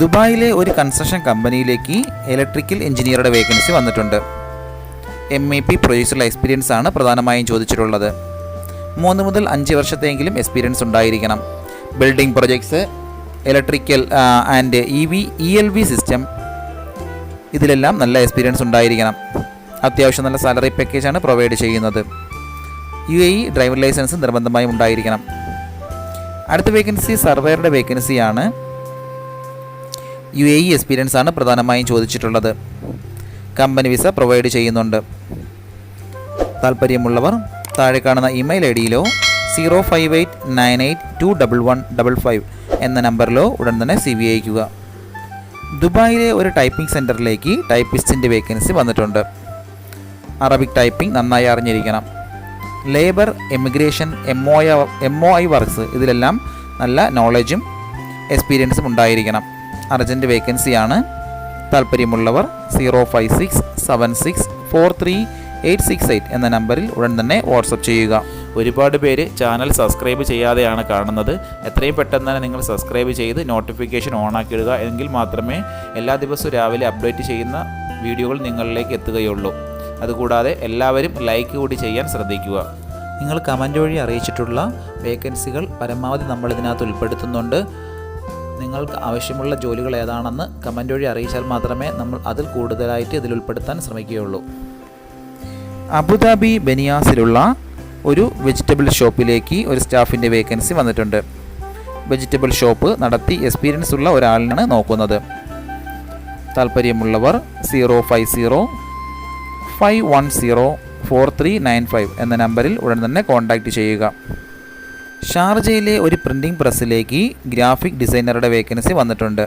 ദുബായിലെ ഒരു കൺസ്ട്രക്ഷൻ കമ്പനിയിലേക്ക് ഇലക്ട്രിക്കൽ എഞ്ചിനീയറുടെ വേക്കൻസി വന്നിട്ടുണ്ട്. എം എ പി പ്രൊഡ്യൂസറുടെ എക്സ്പീരിയൻസ് ആണ് പ്രധാനമായും ചോദിച്ചിട്ടുള്ളത്. മൂന്ന് മുതൽ അഞ്ച് വർഷത്തെങ്കിലും എക്സ്പീരിയൻസ് ഉണ്ടായിരിക്കണം. Building projects electrical and E V E L V system ഇതിലെല്ലാം നല്ല എക്സ്പീരിയൻസ് ഉണ്ടായിരിക്കണം. അത്യാവശ്യം നല്ല സാലറി പാക്കേജാണ് പ്രൊവൈഡ് ചെയ്യുന്നത്. U A E driving licence നിർബന്ധമായും ഉണ്ടായിരിക്കണം. അടുത്ത വേക്കൻസി സർവേയറുടെ വേക്കൻസിയാണ് യു എ ഇ എക്സ്പീരിയൻസ് ആണ് പ്രധാനമായും ചോദിച്ചിട്ടുള്ളത്. കമ്പനി വിസ പ്രൊവൈഡ് ചെയ്യുന്നുണ്ട്. താല്പര്യമുള്ളവർ താഴെ കാണുന്ന email I ഡിയിലോ zero five eight nine eight two double one double five എന്ന നമ്പറിലോ ഉടൻ തന്നെ സി വി അയക്കുക ദുബായിലെ ഒരു ടൈപ്പിംഗ് സെന്ററിലേക്ക് ടൈപ്പിസ്റ്റിന്റെ വേക്കൻസി വന്നിട്ടുണ്ട്. അറബിക് ടൈപ്പിംഗ് നന്നായി അറിഞ്ഞിരിക്കണം. Labour emigration M O M O I works ഇതിലെല്ലാം നല്ല നോളജും എക്സ്പീരിയൻസും ഉണ്ടായിരിക്കണം. അർജന്റ് വേക്കൻസിയാണ്. താല്പര്യമുള്ളവർ zero five six seven six four three eight six eight എന്ന നമ്പറിൽ ഉടൻ തന്നെ വാട്സപ്പ് ചെയ്യുക. ഒരുപാട് പേര് ചാനൽ സബ്സ്ക്രൈബ് ചെയ്യാതെയാണ് കാണുന്നത്. എത്രയും പെട്ടെന്ന് തന്നെ നിങ്ങൾ സബ്സ്ക്രൈബ് ചെയ്ത് നോട്ടിഫിക്കേഷൻ ഓൺ ആക്കിയിടുക എങ്കിൽ മാത്രമേ എല്ലാ ദിവസവും രാവിലെ അപ്ഡേറ്റ് ചെയ്യുന്ന വീഡിയോകൾ നിങ്ങളിലേക്ക് എത്തുകയുള്ളൂ. അതുകൂടാതെ എല്ലാവരും ലൈക്ക് കൂടി ചെയ്യാൻ ശ്രദ്ധിക്കുക. നിങ്ങൾ കമന്റ് വഴി അറിയിച്ചിട്ടുള്ള വേക്കൻസികൾ പരമാവധി നമ്മൾ ഇതിനകത്ത് ഉൾപ്പെടുത്തുന്നുണ്ട്. നിങ്ങൾക്ക് ആവശ്യമുള്ള ജോലികൾ ഏതാണെന്ന് കമന്റ് വഴി അറിയിച്ചാൽ മാത്രമേ നമ്മൾ അതിൽ കൂടുതലായിട്ട് ഇതിൽ ഉൾപ്പെടുത്താൻ ശ്രമിക്കുകയുള്ളൂ. അബുദാബി ബനിയാസിലുള്ള ഒരു വെജിറ്റബിൾ ഷോപ്പിലേക്ക് ഒരു സ്റ്റാഫിന്റെ വേക്കൻസി വന്നിട്ടുണ്ട്. വെജിറ്റബിൾ ഷോപ്പ് നടത്തി എക്സ്പീരിയൻസ് ഉള്ള ഒരാളിനാണ് നോക്കുന്നത്. താല്പര്യമുള്ളവർ zero five zero five one zero four three nine five എന്ന നമ്പറിൽ ഉടൻ തന്നെ കോൺടാക്റ്റ് ചെയ്യുക. ഷാർജയിലെ ഒരു പ്രിന്റിംഗ് പ്രസ്സിലേക്ക് ഗ്രാഫിക് ഡിസൈനറുടെ വേക്കൻസി വന്നിട്ടുണ്ട്.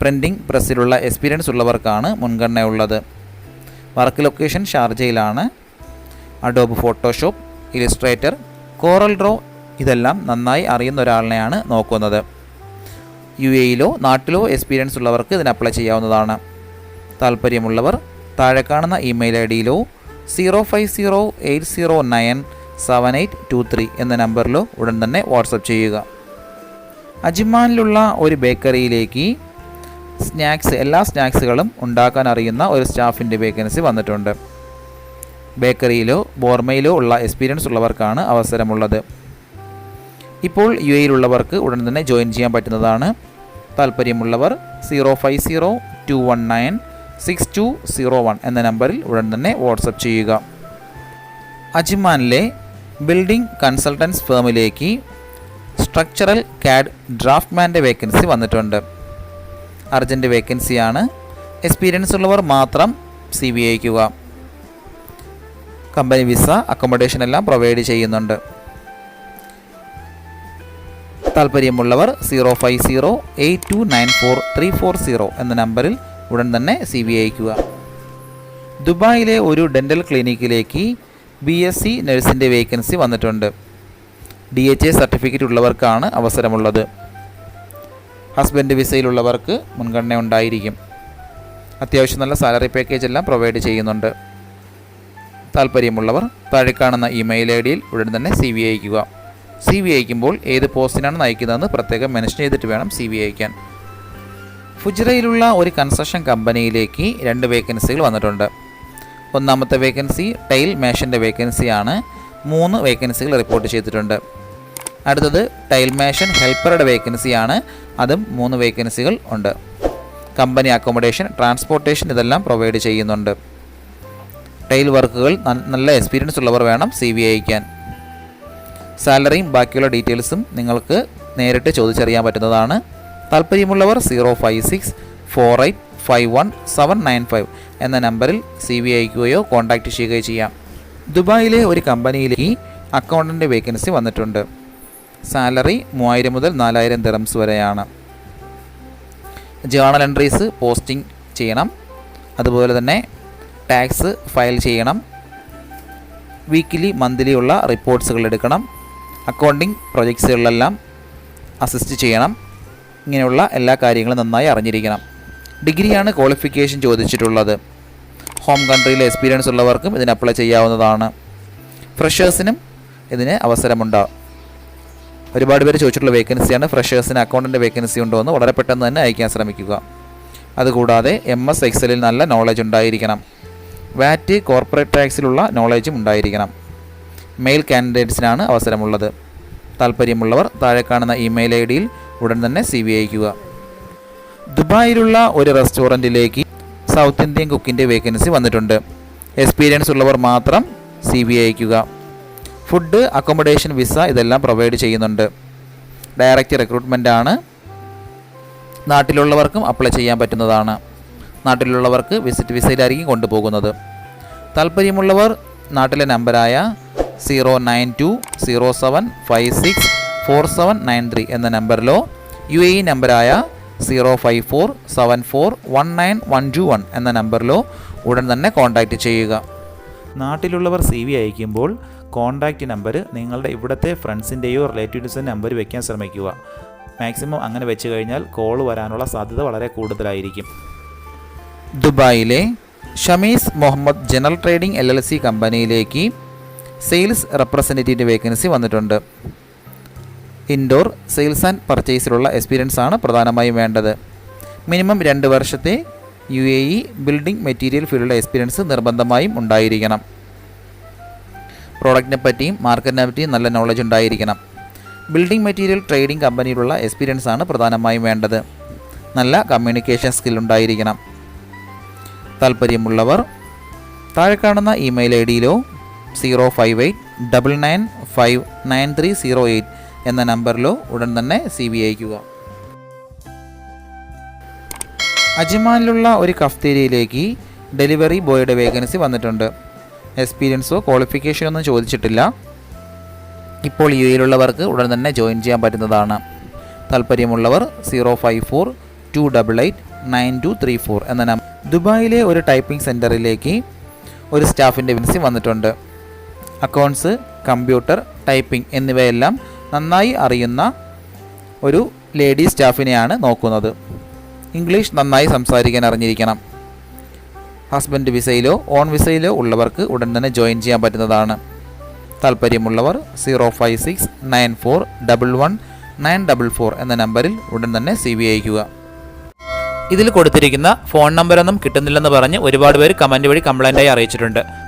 പ്രിന്റിംഗ് പ്രസ്സിലുള്ള എക്സ്പീരിയൻസ് ഉള്ളവർക്കാണ് മുൻഗണനയുള്ളത്. Work location ഷാർജയിലാണ്. Adobe Photoshop Illustrator Corel Draw ഇതെല്ലാം നന്നായി അറിയുന്ന ഒരാളിനെയാണ് നോക്കുന്നത്. യു എയിലോ നാട്ടിലോ എക്സ്പീരിയൻസ് ഉള്ളവർക്ക് ഇതിന് അപ്ലൈ ചെയ്യാവുന്നതാണ്. താല്പര്യമുള്ളവർ താഴെ കാണുന്ന email I ഡിയിലോ zero five zero eight zero nine seven eight two three എന്ന നമ്പറിലോ ഉടൻ തന്നെ വാട്സപ്പ് ചെയ്യുക. അജിമാനിലുള്ള ഒരു ബേക്കറിയിലേക്ക് സ്നാക്സ് എല്ലാ സ്നാക്സുകളും ഉണ്ടാക്കാൻ അറിയുന്ന ഒരു സ്റ്റാഫിന്റെ വേക്കൻസി വന്നിട്ടുണ്ട്. ബേക്കറിയിലോ ബോർമയിലോ ഉള്ള എക്സ്പീരിയൻസ് ഉള്ളവർക്കാണ് അവസരമുള്ളത്. ഇപ്പോൾ യു എയിലുള്ളവർക്ക് ഉടൻ തന്നെ ജോയിൻ ചെയ്യാൻ പറ്റുന്നതാണ്. താല്പര്യമുള്ളവർ zero five zero two one nine six two zero one എന്ന നമ്പറിൽ ഉടൻ തന്നെ വാട്സപ്പ് ചെയ്യുക. അജ്മാനിലെ ബിൽഡിംഗ് കൺസൾട്ടൻസ് ഫേമിലേക്ക് സ്ട്രക്ചറൽ കാഡ് ഡ്രാഫ്റ്റ്മാന്റെ വേക്കൻസി വന്നിട്ടുണ്ട്. അർജന്റ് വേക്കൻസിയാണ് എക്സ്പീരിയൻസ് ഉള്ളവർ മാത്രം സി വി അയക്കുക. കമ്പനി വിസ അക്കോമഡേഷൻ എല്ലാം പ്രൊവൈഡ് ചെയ്യുന്നുണ്ട്. താല്പര്യമുള്ളവർ zero five zero eight two nine four three four zero എന്ന നമ്പറിൽ ഉടൻ തന്നെ സി വി അയക്കുക. ദുബായിലെ ഒരു ഡെന്റൽ ക്ലിനിക്കിലേക്ക് ബി എസ് സി നഴ്സിന്റെ വേക്കൻസി വന്നിട്ടുണ്ട്. ഡി എച്ച് എ സർട്ടിഫിക്കറ്റ് ഉള്ളവർക്കാണ് അവസരമുള്ളത്. ഹസ്ബൻഡ് വിസയിലുള്ളവർക്ക് മുൻഗണന ഉണ്ടായിരിക്കും. അത്യാവശ്യം നല്ല സാലറി പാക്കേജ് എല്ലാം പ്രൊവൈഡ് ചെയ്യുന്നുണ്ട്. താല്പര്യമുള്ളവർ താഴെ കാണുന്ന ഇമെയിൽ ഐ ഡിയിൽ ഉടൻ തന്നെ സി വി അയക്കുക സി വി അയക്കുമ്പോൾ ഏത് പോസ്റ്റിനാണ് നയിക്കുന്നതെന്ന് പ്രത്യേകം മെൻഷൻ ചെയ്തിട്ട് വേണം സി വി അയക്കാൻ ഫുജിറയിലുള്ള ഒരു കൺസ്ട്രക്ഷൻ കമ്പനിയിലേക്ക് രണ്ട് വേക്കൻസികൾ വന്നിട്ടുണ്ട്. ഒന്നാമത്തെ വേക്കൻസി ടൈൽ മേഷന്റെ വേക്കൻസിയാണ് മൂന്ന് വേക്കൻസികൾ റിപ്പോർട്ട് ചെയ്തിട്ടുണ്ട്. അടുത്തത് ടൈൽ മാഷൻ ഹെൽപ്പറുടെ വേക്കൻസിയാണ് അതും മൂന്ന് വേക്കൻസികൾ ഉണ്ട്. കമ്പനി അക്കോമഡേഷൻ ട്രാൻസ്പോർട്ടേഷൻ ഇതെല്ലാം പ്രൊവൈഡ് ചെയ്യുന്നുണ്ട്. ടൈൽ വർക്കുകൾ നല്ല എക്സ്പീരിയൻസ് ഉള്ളവർ വേണം സി വി അയക്കാൻ. സാലറിയും ബാക്കിയുള്ള ഡീറ്റെയിൽസും നിങ്ങൾക്ക് നേരിട്ട് ചോദിച്ചറിയാൻ പറ്റുന്നതാണ്. താല്പര്യമുള്ളവർ zero five six four eight five one seven nine five എന്ന നമ്പറിൽ സി വി അയക്കുകയോ കോൺടാക്റ്റ് ചെയ്യുകയോ ചെയ്യാം. ദുബായിലെ ഒരു കമ്പനിയിലേക്ക് അക്കൗണ്ടന്റ് വേക്കൻസി വന്നിട്ടുണ്ട്. സാലറി മൂവായിരം മുതൽ നാലായിരം ദിറംസ് വരെയാണ്. ജേണൽ എൻട്രീസ് പോസ്റ്റിംഗ് ചെയ്യണം. അതുപോലെ തന്നെ ടാക്സ് ഫയൽ ചെയ്യണം. വീക്കിലി മന്ത്ലി ഉള്ള റിപ്പോർട്ട്സുകൾ എടുക്കണം. അക്കൗണ്ടിങ് പ്രൊജക്ട്സുകളിലെല്ലാം അസിസ്റ്റ് ചെയ്യണം. ഇങ്ങനെയുള്ള എല്ലാ കാര്യങ്ങളും നന്നായി അറിഞ്ഞിരിക്കണം. ഡിഗ്രിയാണ് ക്വാളിഫിക്കേഷൻ ചോദിച്ചിട്ടുള്ളത്. ഹോം കൺട്രിയിലെ എക്സ്പീരിയൻസ് ഉള്ളവർക്കും ഇതിന് അപ്ലൈ ചെയ്യാവുന്നതാണ്. ഫ്രഷേഴ്സിനും ഇതിന് അവസരമുണ്ടാകും ഒരുപാട് പേര് ചോദിച്ചിട്ടുള്ള വേക്കൻസിയാണ് ഫ്രഷേഴ്സിന് അക്കൗണ്ടിന്റെ വേക്കൻസി ഉണ്ടോ എന്ന് വളരെ പെട്ടെന്ന് തന്നെ അയക്കാൻ ശ്രമിക്കുക. അതുകൂടാതെ എം എസ് എക്സലിൽ നല്ല നോളജ് ഉണ്ടായിരിക്കണം. വാറ്റ് കോർപ്പറേറ്റ് ടാക്സിലുള്ള നോളജും ഉണ്ടായിരിക്കണം. മെയിൽ കാൻഡിഡേറ്റ്സിനാണ് അവസരമുള്ളത്. താല്പര്യമുള്ളവർ താഴെ കാണുന്ന ഇമെയിൽ ഐ ഡിയിൽ ഉടൻ തന്നെ സി വി അയക്കുക ദുബായിലുള്ള ഒരു റെസ്റ്റോറന്റിലേക്ക് സൗത്ത് ഇന്ത്യൻ കുക്കിന്റെ വേക്കൻസി വന്നിട്ടുണ്ട്. എക്സ്പീരിയൻസ് ഉള്ളവർ മാത്രം സി വി അയക്കുക ഫുഡ് അക്കോമഡേഷൻ വിസ ഇതെല്ലാം പ്രൊവൈഡ് ചെയ്യുന്നുണ്ട്. ഡയറക്റ്റ് റിക്രൂട്ട്മെന്റ് ആണ് നാട്ടിലുള്ളവർക്കും അപ്ലൈ ചെയ്യാൻ പറ്റുന്നതാണ്. നാട്ടിലുള്ളവർക്ക് വിസിറ്റ് വിസയിലായിരിക്കും കൊണ്ടുപോകുന്നത്. താല്പര്യമുള്ളവർ നാട്ടിലെ നമ്പരായ zero nine two zero seven five six four seven nine three എന്ന നമ്പറിലോ യു എ ഇ നമ്പറായ zero five four seven four one nine one two one എന്ന നമ്പറിലോ ഉടൻ തന്നെ കോൺടാക്റ്റ് ചെയ്യുക. നാട്ടിലുള്ളവർ സി വി അയക്കുമ്പോൾ കോൺടാക്റ്റ് നമ്പർ നിങ്ങളുടെ ഇവിടുത്തെ ഫ്രണ്ട്സിന്റെയോ റിലേറ്റീവ്സിന്റെ നമ്പർ വയ്ക്കാൻ ശ്രമിക്കുക. മാക്സിമം അങ്ങനെ വെച്ച് കഴിഞ്ഞാൽ കോൾ വരാനുള്ള സാധ്യത വളരെ കൂടുതലായിരിക്കും. ദുബായിലെ Shamees Muhammad general trading L L C കമ്പനിയിലേക്ക് സെയിൽസ് റെപ്രസെന്റേറ്റീവിന്റെ വേക്കൻസി വന്നിട്ടുണ്ട്. ഇൻഡോർ സെയിൽസ് ആൻഡ് പർച്ചേസിലുള്ള എക്സ്പീരിയൻസ് ആണ് പ്രധാനമായും വേണ്ടത്. മിനിമം രണ്ട് വർഷത്തെ U A E building material ഫീൽഡിലെ എക്സ്പീരിയൻസ് നിർബന്ധമായും ഉണ്ടായിരിക്കണം. പ്രോഡക്റ്റിനെ പറ്റിയും മാർക്കറ്റിനെ പറ്റിയും നല്ല നോളജ് ഉണ്ടായിരിക്കണം. ബിൽഡിംഗ് മെറ്റീരിയൽ ട്രേഡിംഗ് കമ്പനിയിലുള്ള എക്സ്പീരിയൻസ് ആണ് പ്രധാനമായും വേണ്ടത്. നല്ല കമ്മ്യൂണിക്കേഷൻ സ്കിൽ ഉണ്ടായിരിക്കണം. താല്പര്യമുള്ളവർ താഴെ കാണുന്ന email I ഡിയിലോ zero five eight double nine five nine three zero eight എന്ന നമ്പറിലോ ഉടൻ തന്നെ സി ബി അയക്കുക അജ്മാനിലുള്ള ഒരു കഫ്തീരിയയിലേക്ക് ഡെലിവറി ബോയുടെ വേക്കൻസി വന്നിട്ടുണ്ട്. എക്സ്പീരിയൻസോ ക്വാളിഫിക്കേഷനോ ഒന്നും ചോദിച്ചിട്ടില്ല. ഇപ്പോൾ യു എയിലുള്ളവർക്ക് ഉടൻ തന്നെ ജോയിൻ ചെയ്യാൻ പറ്റുന്നതാണ്. താല്പര്യമുള്ളവർ zero five four two double eight nine two three four എന്ന നമ്പർ ദുബായിലെ ഒരു ടൈപ്പിംഗ് സെന്ററിലേക്ക് ഒരു സ്റ്റാഫിന്റെ വിൻസി വന്നിട്ടുണ്ട്. അക്കൗണ്ട്സ് കമ്പ്യൂട്ടർ ടൈപ്പിംഗ് എന്നിവയെല്ലാം നന്നായി അറിയുന്ന ഒരു ലേഡി സ്റ്റാഫിനെയാണ് നോക്കുന്നത്. ഇംഗ്ലീഷ് നന്നായി സംസാരിക്കാൻ അറിഞ്ഞിരിക്കണം. ഹസ്ബൻഡ് വിസയിലോ ഓൺ വിസയിലോ ഉള്ളവർക്ക് ഉടൻ തന്നെ ജോയിൻ ചെയ്യാൻ പറ്റുന്നതാണ്. താല്പര്യമുള്ളവർ zero five six nine four double one nine double four എന്ന നമ്പറിൽ ഉടൻ തന്നെ സി വി അയക്കുക ഇതിൽ കൊടുത്തിരിക്കുന്ന ഫോൺ നമ്പരൊന്നും കിട്ടുന്നില്ലെന്ന് പറഞ്ഞ് ഒരുപാട് പേര് കമന്റ് വഴി കംപ്ലൈന്റായി അറിയിച്ചിട്ടുണ്ട്.